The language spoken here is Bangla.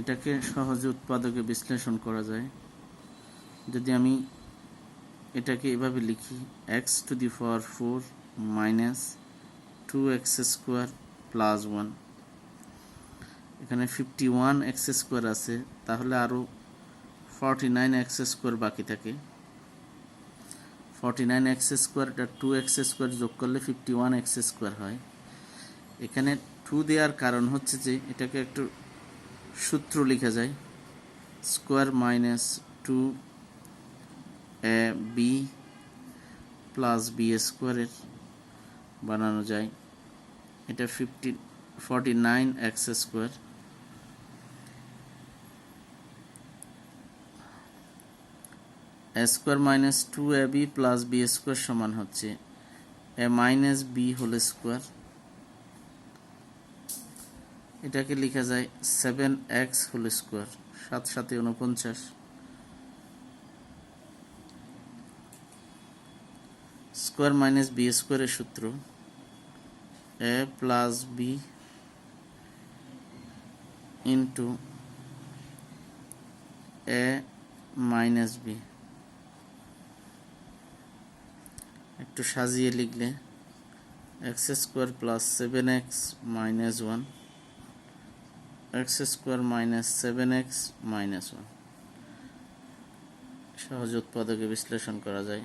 এটাকে সহজে উৎপাদকে বিশ্লেষণ করা যায়। যদি আমি এটাকে এভাবে লিখি x to the power four minus two x square plus one এখানে ফিফটি ওয়ান এক্স স্কোয়ার আছে, তাহলে আরও ফর্টি নাইন এক্স স্কোয়ার বাকি থাকে। ফর্টি নাইন এক্স স্কোয়ার এটা টু এক্স স্কোয়ার যোগ করলে ফিফটি ওয়ান এক্স স্কোয়ার হয়। এখানে টু দেওয়ার কারণ হচ্ছে যে, এটাকে একটু সূত্র লেখা যায়, square minus two a b plus b স্কোয়ারের বানানো যায়। এটা fifty, forty nine x square. Square minus two a b plus b square সমান হচ্ছে, a minus b whole square. এটাকে লেখা যায় সেভেন এক্স হোল স্কোয়ার সাত সাথে উনপঞ্চাশ স্কোয়ার মাইনাস বি স্কোয়ারের সূত্র a plus b into a minus b একটু সাজিয়ে লিখলে x square plus seven x minus one x square minus seven x minus one সহজ উৎপাদকে বিশ্লেষণ করা যায়।